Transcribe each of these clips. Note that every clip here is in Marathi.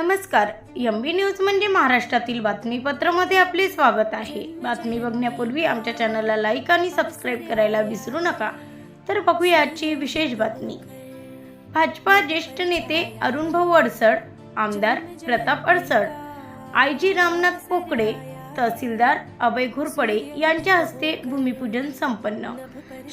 नमस्कार एम बी न्यूज म्हणजे महाराष्ट्रातील बातमीपत्रामध्ये आपले स्वागत आहे. बातमी बघण्यापूर्वी आमच्या चॅनलला लाईक आणि सबस्क्राईब करायला विसरू नका. तर बघूया आजची विशेष बातमी. भाजपा ज्येष्ठ नेते अरुणभाऊ अडसड आमदार प्रताप अडसड आय जी रामनाथ पोकळे तहसीलदार अभय घोरपडे यांच्या हस्ते भूमिपूजन संपन्न.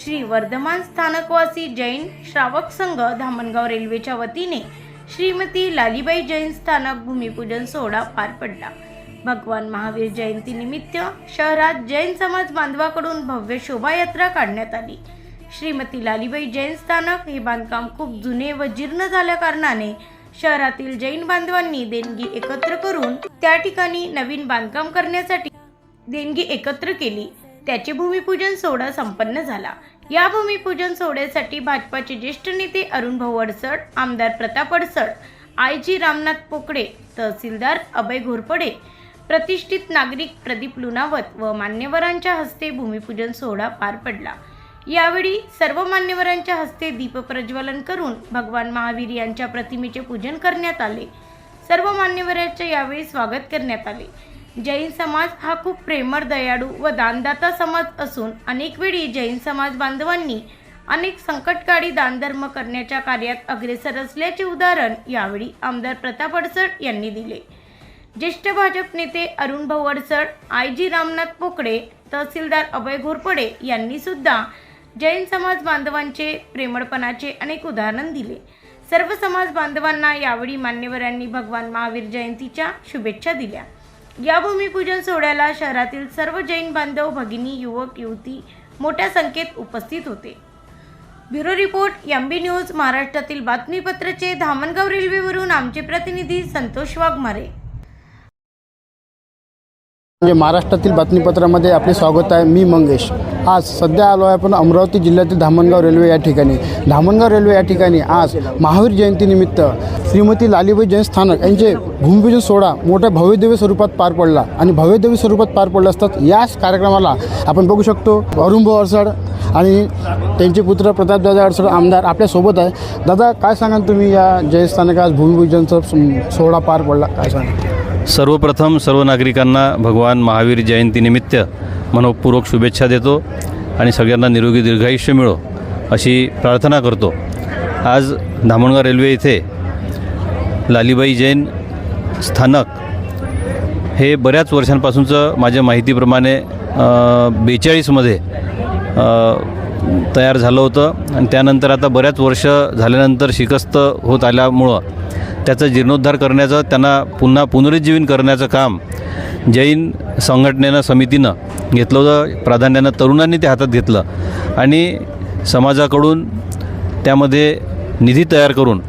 श्री वर्धमान स्थानकवासी जैन श्रावक संघ धामणगाव रेल्वेच्या वतीने श्रीमती लालीबाई जैन स्थानक भूमिपूजन सोहळा पार पडला. भगवान महावीर जयंती निमित्त शहरात जैन समाज बांधवाकडून भव्य शोभायात्रा काढण्यात आली. श्रीमती लालीबाई जैन स्थानक हे बांधकाम खूप जुने व जीर्ण झाल्या कारणाने शहरातील जैन बांधवांनी देणगी एकत्र करून त्या ठिकाणी नवीन बांधकाम करण्यासाठी देणगी एकत्र केली. त्याचे भूमिपूजन सोहळा संपन्न झाला. या भूमिपूजन सोहळ्यासाठी भाजपाचे ज्येष्ठ नेते अरुण भाऊ अडसड आमदार प्रताप अडसड आय जी रामनाथ पोकळे तहसीलदार अभय घोरपडे प्रतिष्ठित नागरिक प्रदीप लुनावत व मान्यवरांच्या हस्ते भूमिपूजन सोहळा पार पडला. यावेळी सर्व मान्यवरांच्या हस्ते दीपप्रज्वलन करून भगवान महावीर यांच्या प्रतिमेचे पूजन करण्यात आले. सर्व मान्यवरांचे यावेळी स्वागत करण्यात आले. जैन समाज हा खूप प्रेमळ दयाळू व दानदाता समाज असून अनेक वेळी जैन समाज बांधवांनी अनेक संकटकाळी दानधर्म करण्याच्या कार्यात अग्रेसर असल्याचे उदाहरण यावेळी आमदार प्रताप अडसड यांनी दिले. ज्येष्ठ भाजप नेते अरुण भाऊ अडसड आय जी रामनाथ पोकळे तहसीलदार अभय घोरपडे यांनी सुद्धा जैन समाज बांधवांचे प्रेमळपणाचे अनेक उदाहरण दिले. सर्व समाज बांधवांना यावेळी मान्यवरांनी भगवान महावीर जयंतीच्या शुभेच्छा दिल्या. या भूमिपूजन सोहळ्याला शहरातील सर्व जैन बांधव भगिनी युवक युवती मोठ्या संख्येत उपस्थित होते. Bureau report M B news महाराष्ट्रातील बातमीपत्राचे धामणगाव रेल्वेवरून आमचे प्रतिनिधी संतोष वाघमारे. म्हणजे महाराष्ट्रातील बातमीपत्रामध्ये आपले स्वागत आहे. मी मंगेश. आज सध्या आलो आहे आपण अमरावती जिल्ह्यातील धामणगाव रेल्वे या ठिकाणी. धामणगाव रेल्वे या ठिकाणी आज महावीर जयंतीनिमित्त श्रीमती लालीबाई जैन स्थानक यांचे भूमिपूजन सोहळा मोठ्या भव्यदिव्य स्वरूपात पार पडला. आणि भव्यदिव्य स्वरूपात पार पडला असतात याच कार्यक्रमाला आपण बघू शकतो अरुणभाऊ अडसड आणि त्यांचे पुत्र प्रतापदादा अडसड आमदार आपल्यासोबत आहे. दादा काय सांगाल तुम्ही या जैन स्थानक आज भूमिपूजनचा सोहळा पार पडला? काय सांगा सर्वप्रथम सर्व नागरिकांना भगवान महावीर जयंतीनिमित्त मनपूर्वक शुभेच्छा देतो आणि सगळ्यांना निरोगी दीर्घायुष्य मिळो अशी प्रार्थना करतो. आज धामणगाव रेल्वे इथे लालीबाई जैन स्थानक हे बऱ्याच वर्षांपासूनचं माझ्या माहितीप्रमाणे बेचाळीसमध्ये तयार झालं होतं. आणि त्यानंतर आता बऱ्याच वर्ष झाल्यानंतर शिकस्त होत आल्यामुळं त्याचा जीर्णोद्धार करण्याचं त्यांना पुन्हा पुनरुज्जीवन करण्याचं काम जैन संघटनेनं समितीनं घेतलं होतं. प्राधान्यानं तरुणांनी ते हातात घेतलं. आणि समाजाकडून त्यामध्ये निधी तयार करून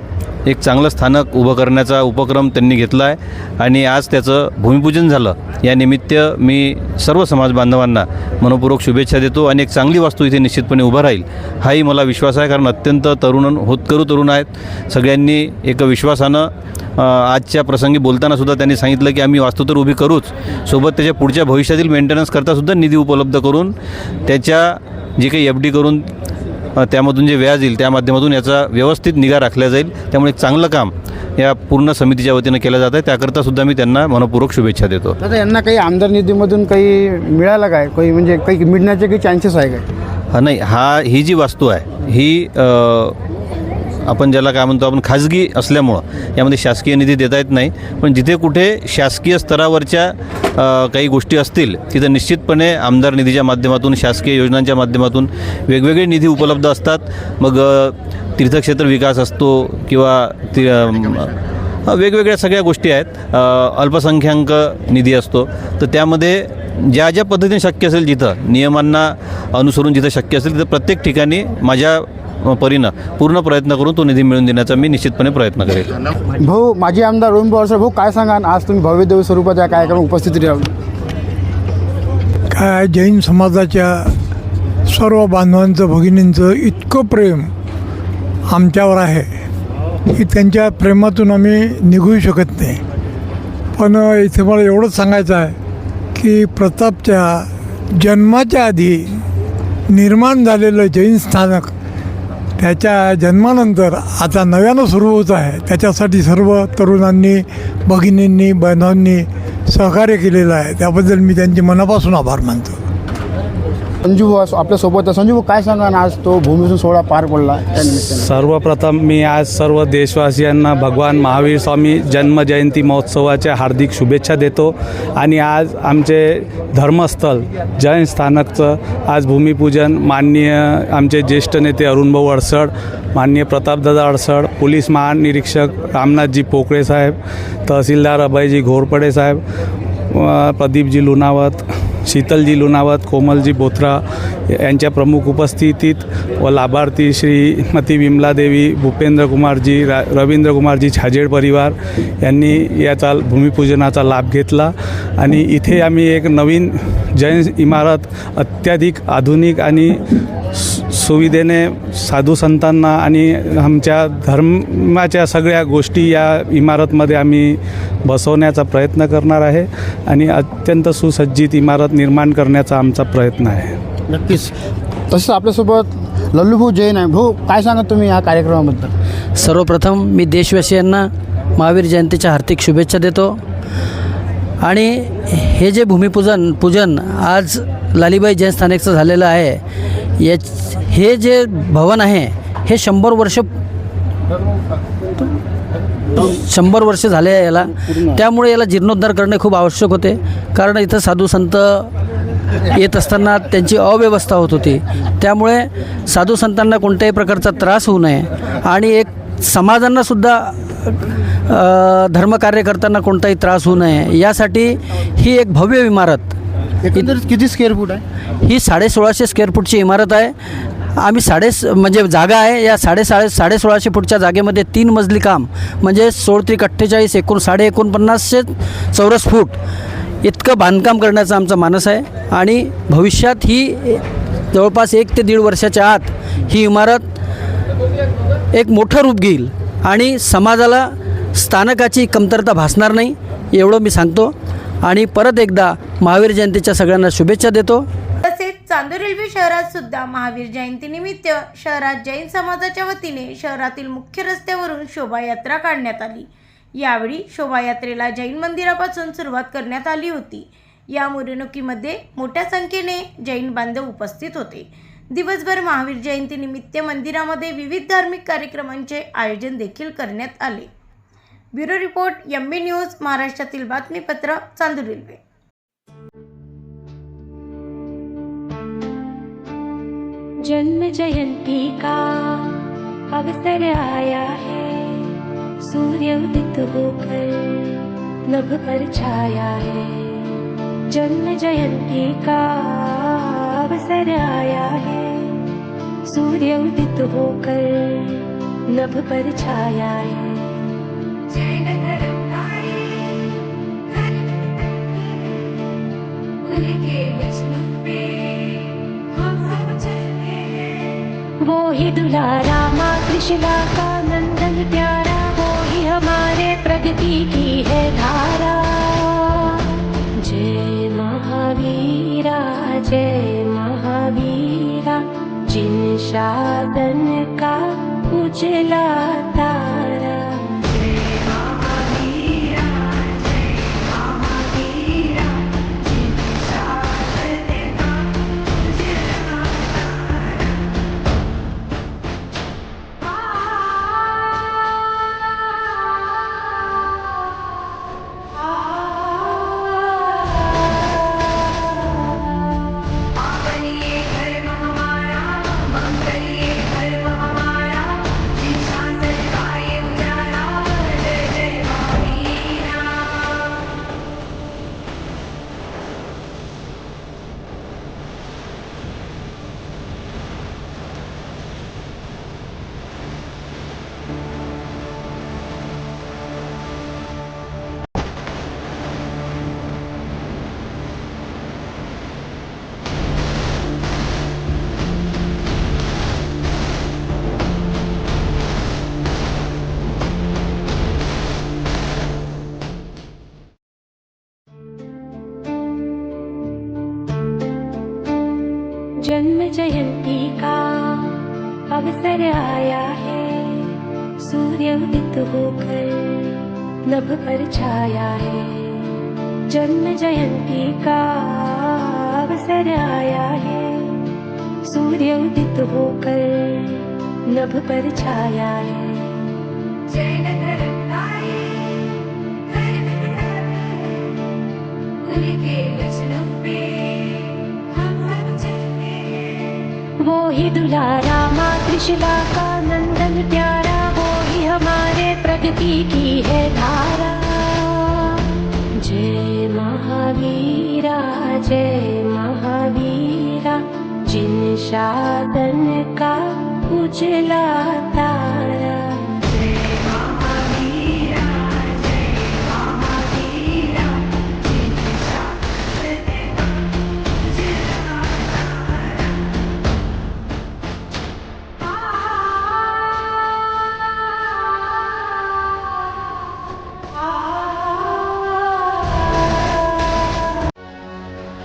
एक चांगलं स्थानक उभं करण्याचा उपक्रम त्यांनी घेतला आहे आणि आज त्याचं भूमिपूजन झालं. या निमित्त मी सर्व समाज बांधवांना मनपूर्वक शुभेच्छा देतो आणि एक चांगली वास्तू इथे निश्चितपणे उभं राहील. हाही मला विश्वास आहे कारण अत्यंत तरुण होतकरू तरुण आहेत. सगळ्यांनी एक विश्वासानं आजच्या प्रसंगी बोलताना सुद्धा त्यांनी सांगितलं की आम्ही वास्तू तर उभी करूच. सोबत त्याच्या पुढच्या भविष्यातील मेंटेनन्स करता सुद्धा निधी उपलब्ध करून त्याच्या जे काही एफ डी करून त्यामधून जे व्याज येईल त्या माध्यमातून याचा व्यवस्थित निगा राखल्या जाईल. त्यामुळे एक चांगलं काम या पूर्ण समितीच्या वतीनं केलं जात आहे त्याकरता सुद्धा मी त्यांना मनपूर्वक शुभेच्छा देतो. दादा यांना काही आमदार निधीमधून काही मिळालं काय? काही म्हणजे काही मिळण्याचे काही चान्सेस आहे काय? हा नाही हा ही जी वास्तू आहे ही आपण ज्याला काय म्हणतो आपण खाजगी असल्यामुळं. यामध्ये शासकीय निधी देता येत नाही. पण जिथे कुठे शासकीय स्तरावरच्या काही गोष्टी असतील तिथं निश्चितपणे आमदार निधीच्या माध्यमातून शासकीय योजनांच्या माध्यमातून वेगवेगळे निधी उपलब्ध असतात. मग तीर्थक्षेत्र विकास असतो किंवा ती वेगवेगळ्या सगळ्या गोष्टी आहेत. अल्पसंख्याक निधी असतो. तर त्यामध्ये ज्या ज्या पद्धतीने शक्य असेल जिथं नियमांना अनुसरून जिथं शक्य असेल तिथं प्रत्येक ठिकाणी माझ्या परीनं पूर्ण प्रयत्न करून तो निधी मिळवून देण्याचा मी निश्चितपणे प्रयत्न करेल. भाऊ माजी आमदार रोहन पवार साहेब भाऊ काय सांगा आज तुम्ही भव्य देव स्वरूपात या कार्यक्रम उपस्थित राहून काय जैन समाजाच्या सर्व बांधवांचं भगिनींचं इतकं प्रेम आमच्यावर आहे की त्यांच्या प्रेमातून आम्ही निघू शकत नाही. पण इथे मला एवढंच सांगायचं आहे की प्रतापच्या जन्माच्या आधी निर्माण झालेलं जैन स्थानक त्याच्या जन्मानंतर आता नव्यानं सुरू होत आहे. त्याच्यासाठी सर्व तरुणांनी भगिनींनी बहिणांनी सहकार्य केलेलं आहे. त्याबद्दल मी त्यांचे मनापासून आभार मानतो. संजू भाऊ आपल्यासोबत संजू भाऊ काय सांगा ना आज तो भूमिपूजन सोहळा पार पडला सर्वप्रथम मी आज सर्व देशवासियांना भगवान महावीर स्वामी जन्मजयंती महोत्सवाच्या हार्दिक शुभेच्छा देतो. आणि आज आमचे धर्मस्थल जैन स्थानकचं आज भूमिपूजन माननीय आमचे ज्येष्ठ नेते अरुणभाऊ अडसड माननीय प्रतापदादा अडसड पोलीस महानिरीक्षक रामनाथजी पोकळे साहेब तहसीलदार अभयजी घोरपडे साहेब प्रदीपजी लुणावत शीतलजी लुणावत कोमलजी बोथरा यांच्या प्रमुख उपस्थितीत व लाभार्थी श्रीमती विमलादेवी भूपेंद्रकुमारजी रा रवींद्रकुमारजी छाजेड परिवार यांनी याचा भूमिपूजनाचा लाभ घेतला. आणि इथे आम्ही एक नवीन जैन इमारत अत्याधिक आधुनिक आणि सुविधेने साधू संतांना आणि आमच्या धर्माच्या सगळ्या गोष्टी या इमारतमध्ये आम्ही बसवण्याचा प्रयत्न करणार आहे आणि अत्यंत सुसज्जित इमारत निर्माण करण्याचा आमचा प्रयत्न आहे. नक्कीच. तसंच आपल्यासोबत लल्लूभाऊ जैन आहे. भाऊ काय सांगा तुम्ही या कार्यक्रमाबद्दल? सर्वप्रथम मी देशवासियांना महावीर जयंतीच्या हार्दिक शुभेच्छा देतो. आणि हे जे भूमिपूजन पूजन आज लालीबाई जैन स्थानिकचं झालेलं आहे या हे जे भवन आहे हे शंभर वर्ष शंभर वर्ष झाले आहे याला. त्यामुळे याला जीर्णोद्धार करणे खूप आवश्यक होते. कारण इथं साधू संत येत असताना त्यांची अव्यवस्था होत होती. त्यामुळे साधू संतांना कोणत्याही प्रकारचा त्रास होऊ नये. आणि एक समाजांनासुद्धा धर्मकार्य करताना कोणताही त्रास होऊ नये. यासाठी ही एक भव्य इमारत एकंदरीत किती स्क्वेअर फूट आहे? ही साडेसोळाशे स्क्वेअर फूटची इमारत आहे. आम्ही साडे म्हणजे जागा आहे या साडेसाडे साडेसोळाशे फूटच्या जागेमध्ये तीन मजली काम म्हणजे सोळ त्रिक अठ्ठेचाळीस एकूण साडे एकोणपन्नासशे चौरस फूट इतकं बांधकाम करण्याचा आमचा मानस आहे. आणि भविष्यात ही जवळपास एक ते दीड वर्षाच्या आत ही इमारत एक मोठं रूप घेईल. आणि समाजाला स्थानकाची कमतरता भासणार नाही एवढं मी सांगतो. आणि परत एकदा महावीर जयंतीच्या सगळ्यांना शुभेच्छा देतो. तसेच चांदूर रेल्वे शहरात सुद्धा महावीर जयंतीनिमित्त शहरात जैन समाजाच्या वतीने शहरातील मुख्य रस्त्यावरून शोभायात्रा काढण्यात आली. यावेळी शोभायात्रेला जैन मंदिरापासून सुरुवात करण्यात आली होती. या मिरवणुकीमध्ये मोठ्या संख्येने जैन बांधव उपस्थित होते. दिवसभर महावीर जयंतीनिमित्त मंदिरामध्ये विविध धार्मिक कार्यक्रमांचे आयोजन देखील करण्यात आले. Bureau report M B news, महाराष्ट्रातील बातमीपत्र, चांदूर रेल्वे. जन्म जयंती का अवसर आया है। सूर्य उदित होकर नभ पर छाया है। जन्म जयंती का अवसर आया है। सूर्य उदित होकर नभ पर छाया है। वो ही दुलारा माँ कृष्णा का नंदन प्यारा वो ही हमारे प्रगति की है धारा। जय महावीरा जय महावीरा जिन साधन का उजला उदित होकर नभ पर छाया है। जन्म जयंती का अवसर आया है। सूर्य उदित होकर नभ पर छाया है। वो ही दुलारा माँ त्रिशला का प्रगति की है धारा। जय महावीरा जय महावीरा जिन शादन का उजला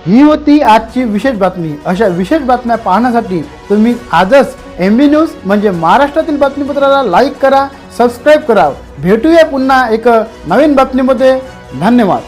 ही होती आजची विशेष बातमी. अशा विशेष बातम्या पाहण्यासाठी तुम्ही आजच एम बी न्यूज म्हणजे महाराष्ट्रातील बातमीपत्राला लाईक करा सबस्क्राईब करा. भेटूया पुन्हा एक नवीन बातमीमध्ये. धन्यवाद.